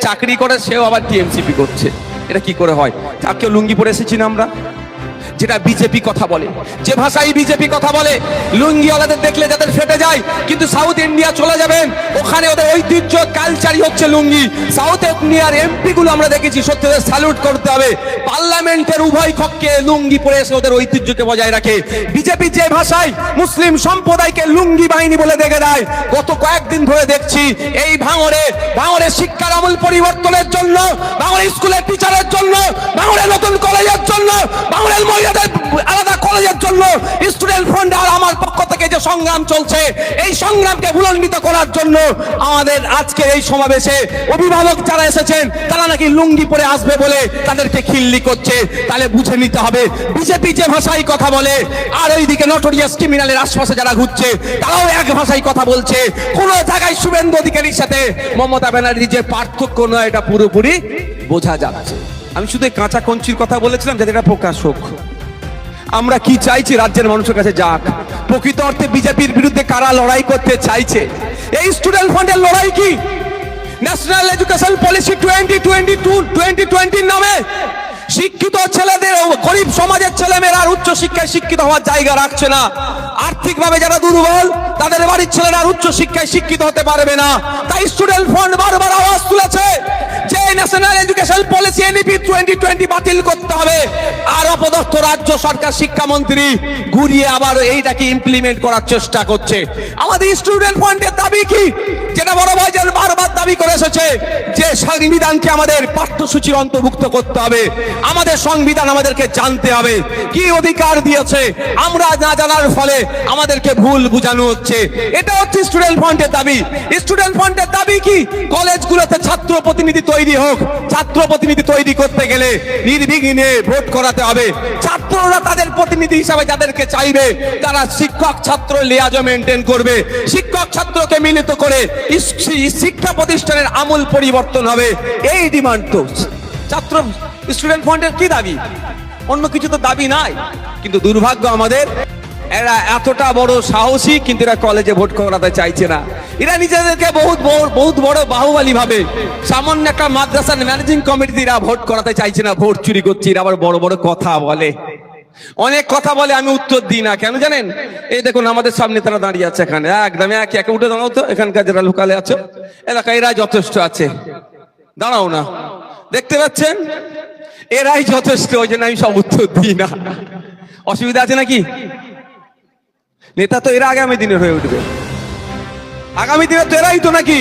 চাকরি করে সেও আবার টিএমসিপি করছে। এটা কি করে হয়? তাকেও লুঙ্গি পরে এসেছি না আমরা? যেটা বিজেপি কথা বলে। যে ভাষায় বিজেপি কথা বলে, লুঙ্গিওয়ালাদের দেখলে যাদের ফেটে যায়, কিন্তু সাউথ ইন্ডিয়া চলে যাবেন, ওখানে ওদের ঐতিহ্য কালচারই হচ্ছে লুঙ্গি। সাউথ ইন্ডিয়ার এমপি গুলো আমরা দেখেছি, সত্যি স্যালুট করতে হবে। পার্লামেন্টের উভয় কক্ষে লুঙ্গি পরে এসে ওদের ঐতিহ্যকে বজায় রাখে। বিজেপি যে ভাষায় মুসলিম সম্প্রদায়কে লুঙ্গি বাহিনী বলে দেখে দেয়, গত কয়েকদিন ধরে দেখছি, এই ভাঙরে ভাঙরে শিক্ষার আমূল পরিবর্তনের জন্য, ভাঙড়ে স্কুলের টিচারের জন্য, ভাঙড়ে নতুন কলেজের জন্য আলাদা কলেজের জন্য স্টুডেন্ট ফ্রন্ট আর আমার পক্ষ থেকে যে সংগ্রাম চলছে, এই সংগ্রামকে করার জন্য আমাদের আজকের এই সমাবেশে অভিভাবক যারা এসেছেন, তারা নাকি লুঙ্গি পরে আসবে বলে তাদেরকে খিল্লি করছে। তাহলে বুঝে নিতে হবে, বিজেপি যে ভাষায় কথা বলে, আর ওইদিকে ক্রিমিনালের আশপাশে যারা ঘুরছে, তারাও এক ভাষায় কথা বলছে। কোন জায়গায় শুভেন্দু অধিকারীর সাথে মমতা ব্যানার্জি যে পার্থক্য নয়, এটা পুরোপুরি বোঝা যাচ্ছে। আমি শুধু কাঁচা কঞ্চির কথা বলেছিলাম যাতে এটা প্রকাশ হোক। আমরা কি চাইছি রাজ্যের মানুষের কাছে যাক? প্রকৃত অর্থে বিজেপির বিরুদ্ধে কারা লড়াই করতে চাইছে? এই স্টুডেন্ট ফান্ডের লড়াই কি? National education policy twenty twenty to twenty টোয়েন্টির নামে শিক্ষিত ছেলেদের গরিব সমাজের ছেলেমেয়েরা আর উচ্চ শিক্ষায় শিক্ষিত হওয়ার জায়গা রাখছে না। আর্থিকভাবে যারা দুর্বল, তাদের বাড়ির ছেলেরা উচ্চ শিক্ষায় শিক্ষিত হতে পারবে না। তাই স্টুডেন্ট ফান্ড বারবার আওয়াজ তুলেছে যে national education policy NEP twenty twenty বাতিল করতে হবে। আর অপদস্থ রাজ্য সরকার শিক্ষামন্ত্রী ঘুরিয়ে আবার এইটাকে ইমপ্লিমেন্ট করার চেষ্টা করছে। আমাদের স্টুডেন্ট ফান্ডের দাবি কি? যেটা বড় ভাই বারবার দাবি করে এসেছে যে সংবিধানকে আমাদের পাঠ্যসূচির অন্তর্ভুক্ত করতে হবে। আমাদের সংবিধান আমাদেরকে জানতে হবে। কি অধিকার দিয়েছে? আমরা না জানার ফলে আমাদেরকে ভুল বোঝানো হচ্ছে। এটা হচ্ছে স্টুডেন্ট ফান্ডের দাবি। স্টুডেন্ট ফান্ডের দাবি কি? কলেজগুলোতে ছাত্র প্রতিনিধি তৈরি হোক। ছাত্র প্রতিনিধি তৈরি করতে গেলে নির্বিঘ্নে ভোট করাতে হবে। ছাত্ররা তাদের প্রতিনিধি হিসাবে যাদেরকে চাইবে, তারা শিক্ষক ছাত্র লিয়াজো মেনটেন করবে। শিক্ষক ছাত্রকে মিলিত করে শিক্ষা প্রতিষ্ঠানের আমূল পরিবর্তন হবে। এই ডিমান্ড তো। ছাত্র স্টুডেন্ট ফান্ডের কি দাবি? অন্য কিছু তো দাবি নাই। কিন্তু দুর্ভাগ্য আমাদের এরা এতটা বড় সাহসী, কিন্তু এরা কলেজে ভোট করাতে চাইছে না। এরা নিজেদেরকে বহুত বহুত বড় বাহুবালী ভাবে। সামান্য একটা মাদ্রাসার ম্যানেজিং কমিটি এরা ভোট করাতে চাইছে না, ভোট চুরি করছে, এরা আবার বড় বড় কথা বলে। অনেক কথা বলে, আমি উত্তর দিই না, কেন জানেন? এই দেখুন, আমাদের সামনে তারা দাঁড়িয়ে আছে এখানে। একদম এক একে, উঠে দাঁড়াও তো, এখানকার যারা লোকালে আছে। এলাকায় এরা যথেষ্ট আছে। দাঁড়াও না। দেখতে পাচ্ছেন? এরাই যথেষ্ট, ওই জন্য আমি সব উত্তর দিই না। অসুবিধা আছে নাকি? নেতা তো এরা আগামী দিনের হয়ে উঠবে। আগামী দিনে তো এরাই তো নাকি?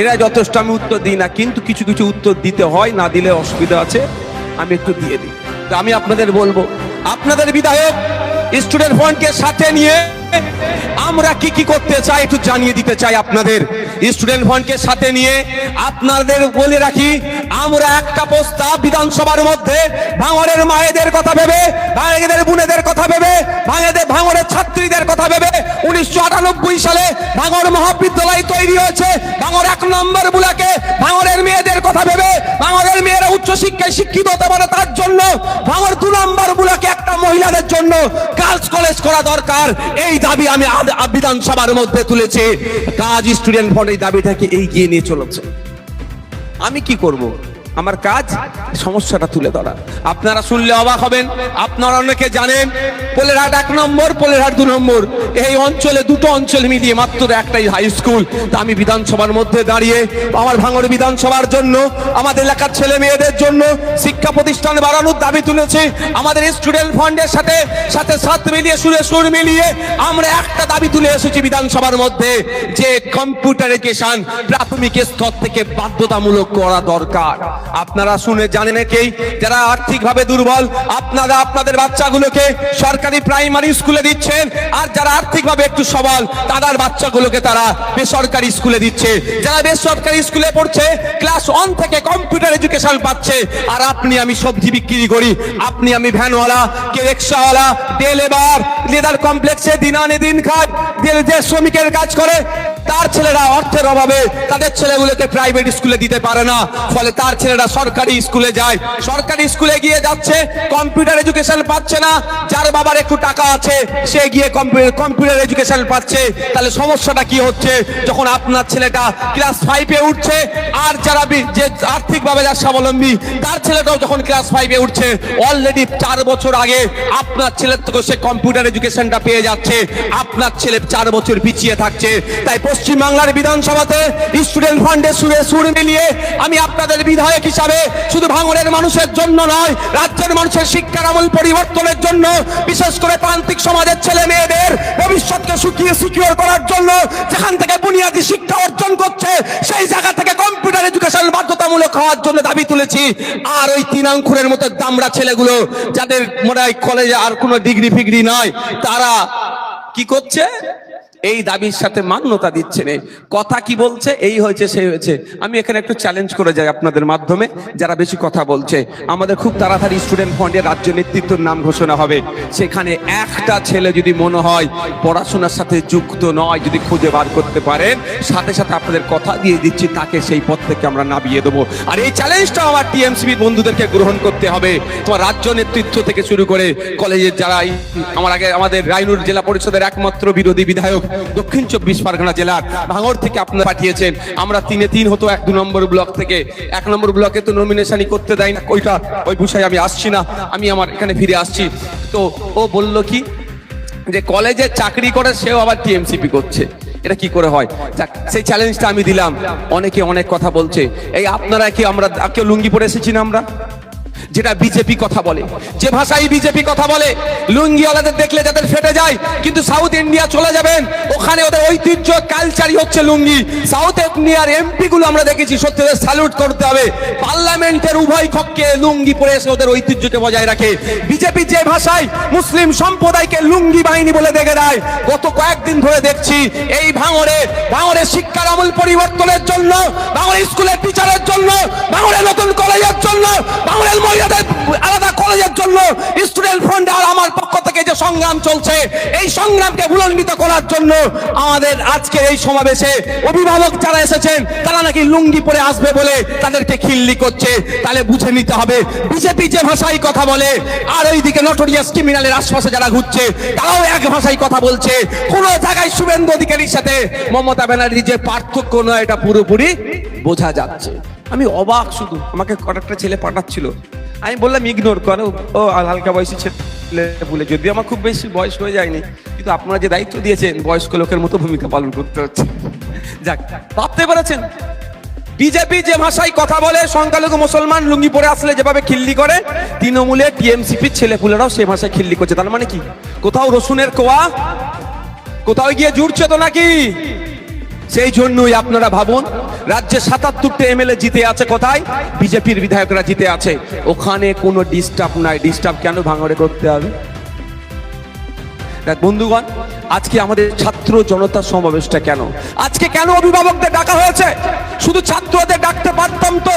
এরা যথেষ্ট, আমি উত্তর দিই না, কিন্তু কিছু কিছু উত্তর দিতে হয়, না দিলে অসুবিধা আছে, আমি একটু দিয়ে দিই। আমি আপনাদের বলব, আপনাদের বিধায়ক স্টুডেন্ট ফ্রন্টকে সাথে নিয়ে আমরা কি কি করতে চাই একটু জানিয়ে দিতে চাই আপনাদের। স্টুডেন্ট ফ্রন্টকে সাথে নিয়ে আপনাদের বলে রাখি, আমরা একটা প্রস্তাব বিধানসভার মধ্যে ভাঙড়ের মায়েদের কথা ভেবে ভাঙেদের বোনেদের কথা ভেবে ভাঙেদের ভাঙড়ের ছাত্রীদের কথা ভেবে উনিশশো আটানব্বই সালে ভাঙড় মহাবিদ্যালয় তৈরি হয়েছে। ভাঙড় এক নম্বর বুলাকে ভাঙড়ের মেয়েদের কথা ভেবে, ভাঙড়ের মেয়েরা উচ্চ শিক্ষায় শিক্ষিত হতে পারে তার জন্য ভাঙড় দু নম্বর মহিলাদের জন্য গার্লস কলেজ করা দরকার। এই দাবি আমি বিধানসভার মধ্যে তুলেছি। কাজ স্টুডেন্ট ফন্ড এই দাবিটাকে এগিয়ে নিয়ে চলেছে। আমি কি করব? আমার কাজ সমস্যাটা তুলে ধরা। আপনারা শুনলে অবাক হবেন, আপনারা অনেকে জানেন, পোলেরহাট এক নম্বর, পোলেরহাট দু নম্বর। এই অঞ্চলে, দুটো অঞ্চল মিলিয়ে মাত্র একটাই হাই স্কুল তা আমি বিধানসভার মধ্যে দাঁড়িয়ে, আমার ভাঙড় বিধানসভার জন্য, আমাদের এলাকার ছেলে মেয়েদের জন্য শিক্ষা প্রতিষ্ঠান বাড়ানোর দাবি তুলেছি। আমাদের স্টুডেন্ট ফান্ডের সাথে সাথে সাথ মিলিয়ে সুরে সুর মিলিয়ে আমরা একটা দাবি তুলে এসেছি বিধানসভার মধ্যে, যে কম্পিউটারিকেশন প্রাথমিক স্তর থেকে বাধ্যতামূলক করা দরকার। আপনারা শুনে জানেন কেই যারা আর্থিকভাবে দুর্বল, আপনারা আপনাদের বাচ্চাগুলোকে সরকারি প্রাইমারি স্কুলে দিচ্ছেন। আর যারা আর্থিকভাবে একটু সবল, তাদের বাচ্চাগুলোকে তারা বেসরকারি স্কুলে দিচ্ছে। যারা বেসরকারি স্কুলে পড়ছে, ক্লাস ওয়ান থেকে কম্পিউটার এডুকেশন পাচ্ছে। আর আপনি আমি সবজি বিক্রি করি। আপনি আমি ভ্যানওয়ালা, কে রিক্সাওয়ালা ডে লেবার লেদার কমপ্লেক্সে দিন আনে দিন যে- যে শ্রমিকের কাজ করে তার ছেলেরা অর্থের অভাবে তাদের ছেলেগুলোকে প্রাইভেট স্কুলে দিতে পারে না। ফলে তার ছেলেরা সরকারি স্কুলে যায়। সরকারি স্কুলে গিয়ে যাচ্ছে কম্পিউটার এডুকেশন পাচ্ছে না। যার বাবার একটু টাকা আছে, সে গিয়ে কম্পিউটার এডুকেশন পাচ্ছে। তাহলে সমস্যাটা কি হচ্ছে? যখন আপনার ছেলেটা ক্লাস ফাইভে উঠছে, আর যারা যে আর্থিকভাবে যার স্বাবলম্বী, তার ছেলেটাও যখন ক্লাস ফাইভে উঠছে অলরেডি চার বছর আগে আপনার ছেলের থেকে সে কম্পিউটার এডুকেশনটা পেয়ে যাচ্ছে। আপনার ছেলে চার বছর পিছিয়ে থাকছে। তাই পশ্চিমবাংলার বিধানসভাতে স্টুডেন্ট ফান্ডের সুরে সুর মিলিয়ে আমি আপনাদের বিধায়ক হিসাবে শুধু ভাঙড়ের মানুষের জন্য নয়, রাজ্যের মানুষের শিক্ষার আমূল পরিবর্তনের জন্য, বিশেষ করে প্রান্তিক সমাজের ছেলে মেয়েদের ভবিষ্যৎকে সুখিয়ে সিকিউর করার জন্য যেখান থেকে বুনিয়াদী শিক্ষা অর্জন করছে, সেই জায়গা থেকে কম্পিউটার এডুকেশন বাধ্যতামূলক হওয়ার জন্য দাবি তুলেছি। আর ওই তিন অঙ্কুরের মতো দামড়া ছেলেগুলো, যাদের মনে হয় কলেজে আর কোনো ডিগ্রি ফিগ্রি নয় তারা কি করছে? এই দাবির সাথে মান্যতা দিচ্ছে না। কথা কি বলছে? এই হয়েছে, সেই হয়েছে। আমি এখানে একটু চ্যালেঞ্জ করে যাই আপনাদের মাধ্যমে, যারা বেশি কথা বলছে। আমাদের খুব তাড়াতাড়ি স্টুডেন্ট ফান্ডের রাজ্য নেতৃত্বের নাম ঘোষণা হবে। সেখানে একটা ছেলে যদি মনে হয় পড়াশোনার সাথে যুক্ত নয়, যদি খুঁজে বার করতে পারেন, সাথে সাথে আপনাদের কথা দিয়ে দিচ্ছি, তাকে সেই পথ থেকে আমরা নামিয়ে দেবো। আর এই চ্যালেঞ্জটা আমার টিএমসিবির বন্ধুদেরকে গ্রহণ করতে হবে। তোমার রাজ্য নেতৃত্ব থেকে শুরু করে কলেজের যারা আমার আগে, আমাদের রায়নুর জেলা পরিষদের একমাত্র বিরোধী বিধায়ক দক্ষিণ চব্বিশ পরগনা জেলার ভাঙড় থেকে আপনারা পাঠিয়েছেন। আমরা তিনে তিন হতো এক দু নম্বর ব্লক থেকে। এক নম্বর ব্লকে তো নমিনেশনই করতে দেয় না। ওইটা, ওই বিষয়ে আমি আসছি না। আমি আমার এখানে ফিরে আসছি। তো ও বলল কি, যে কলেজে চাকরি করে সেও আবার টিএমসিপি করছে। এটা কি করে হয়? সেই চ্যালেঞ্জটা আমি দিলাম। অনেকে অনেক কথা বলছে। এই আপনারা কি আমরা, কেউ লুঙ্গি পরে এসেছি না আমরা? যেটা বিজেপি কথা বলে। যে ভাষায় বিজেপি কথা বলে, লুঙ্গিওয়ালাদের দেখলে যাদের ফেটে যায়, কিন্তু সাউথ ইন্ডিয়া চলে যাবেন, ওখানে ওদের ঐতিহ্য কালচারই হচ্ছে লুঙ্গি। সাউথ ইন্ডিয়ার এমপি গুলো আমরা দেখেছি সত্যি স্যালুট করতে হবে। পার্লামেন্টের উভয় কক্ষে লুঙ্গি পরে এসে ওদের ঐতিহ্যকে বজায় রাখে। বিজেপি যে ভাষায় মুসলিম সম্প্রদায়কে লুঙ্গি বাহিনী বলে দেখে দেয়, গত কয়েকদিন ধরে দেখছি, এই ভাঙরে ভাঙরে শিক্ষার আমূল পরিবর্তনের জন্য, ভাঙড়ে স্কুলের টিচারের জন্য, ভাঙড়ে নতুন কলেজের জন্য, ভাঙড়ের মহিলাদের আলাদা কলেজের জন্য স্টুডেন্ট ফ্রন্ট আর আমার পক্ষ থেকে যে সংগ্রাম চলছে, এই সংগ্রামকে বুলন্ডিত করার জন্য আমাদের আজকের এই সমাবেশে অভিভাবক যারা এসেছেন, তারা নাকি লুঙ্গি পরে আসবে বলে তাদেরকে খিল্লি করছে। তাহলে বুঝে নিতে হবে, বিজেপি যে ভাষায় কথা বলে, আর ওইদিকে নটোরিয়াস ক্রিমিনালের আশপাশে যারা ঘুরছে, তারাও এক ভাষায় কথা বলছে। কোন জায়গায় শুভেন্দু অধিকারীর সাথে মমতা ব্যানার্জি যে পার্থক্য নয়, এটা পুরোপুরি বোঝা যাচ্ছে। আমি অবাক শুধু, আমাকে কয়েকটা ছেলে পাঠাচ্ছিল। আমি বললাম ইগনোর করো। ও হালকা বয়সী ছেলে বলে। যদি আমার খুব বেশি বয়স হয়ে যায়নি, কিন্তু আপনারা যে দায়িত্ব দিয়েছেন, বয়স্ক লোকের মতো ভূমিকা পালন করতে হচ্ছে। যাক, ভাবতে পেরেছেন? বিজেপি যে ভাষায় কথা বলে, সংখ্যালঘু মুসলমান লুঙ্গি পরে আসলে যেভাবে খিল্লি করে, তৃণমূলে টিএমসিপির ছেলেপুলেরাও সে ভাষায় খিল্লি করছে। তার মানে কি? কোথাও রসুনের কোয়া? কোথাও গিয়ে জুড়ছে তো নাকি? সেই জন্যই আপনারা ভাবুন, রাজ্যে সাতাত্তরটা এমএলএ জিতে আছে কোথায়? বিজেপির বিধায়করা জিতে আছে। ওখানে কোনো ডিস্টার্ব নাই। ডিস্টার্ব কেন ভাঙড়ে করতে হবে? বন্ধুগণ, আজকে আমাদের ছাত্র জনতার সমাবেশটা কেন? আজকে কেন অভিভাবকদের ডাকা হয়েছে? শুধু ছাত্রদের ডাকতে পারতাম তো।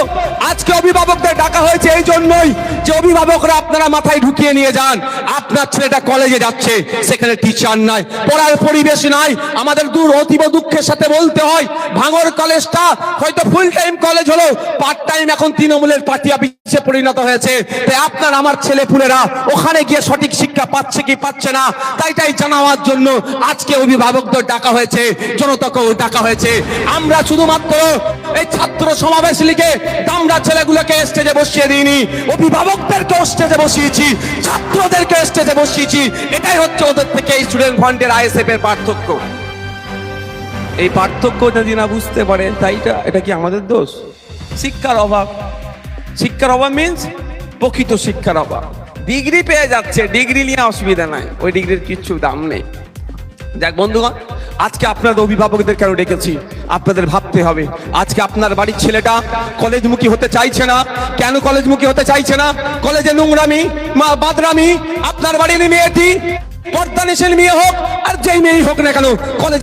আজকে অভিভাবকদের ডাকা হয়েছে এই জন্যই যে অভিভাবকরা আপনারা মাথায় ঢুকিয়ে নিয়ে যান। আপনার ছেলেটা কলেজে যাচ্ছে, সেখানে টিচার নাই, পড়ার পরিবেশ নাই, আমাদের দূর অতীব দুঃখের সাথে বলতে হয়, ভাঙর কলেজটা হয়তো ফুল টাইম কলেজ হলো পার্ট টাইম এখন তৃণমূলের পার্টি অফিসে পরিণত হয়েছে। তাই আপনার আমার ছেলে পুলেরা ওখানে গিয়ে সঠিক শিক্ষা পাচ্ছে কি পাচ্ছে না, তাই তাই জানাবার জন্য আজকে অভিভাবকদের ডাকা হয়েছে, জনতাকেও ডাকা হয়েছে। আমরা শুধুমাত্র এই ছাত্র সমাবেশ লিখে আমরা ছেলেগুলোকে স্টেজে বসিয়ে দিইনি। অভিভাবকদেরকে স্টেজে বসিয়েছি ছাত্রদেরকে স্টেজে বসিয়েছি। এটাই হচ্ছে ওদের থেকে এই স্টুডেন্ট ফান্ডের আইএসএফ এর পার্থক্য। এই পার্থক্য যদি না বুঝতে পারে তাই এটা এটা কি আমাদের দোষ? শিক্ষার অভাব। শিক্ষার অভাব মিন্স প্রকৃত শিক্ষার অভাব। ডিগ্রি পেয়ে যাচ্ছে ডিগ্রি নিয়ে অসুবিধা নাই। ওই ডিগ্রির কিচ্ছু দাম নেই। যাক বন্ধুগণ আজকে আপনাদের অভিভাবকদের কেন ডেকেছি? আপনাদের ভাবতে হবে। আজকে আপনার বাড়ির ছেলেটা কলেজমুখী হতে চাইছে না। কেন কলেজমুখী হতে চাইছে না? কলেজে নোংরামি, মা বাদরামি, আপনার বাড়ির মেয়েটি পর্দানিশীল মেয়ে হোক আর যেই মেয়েই হোক না কেন, কলেজ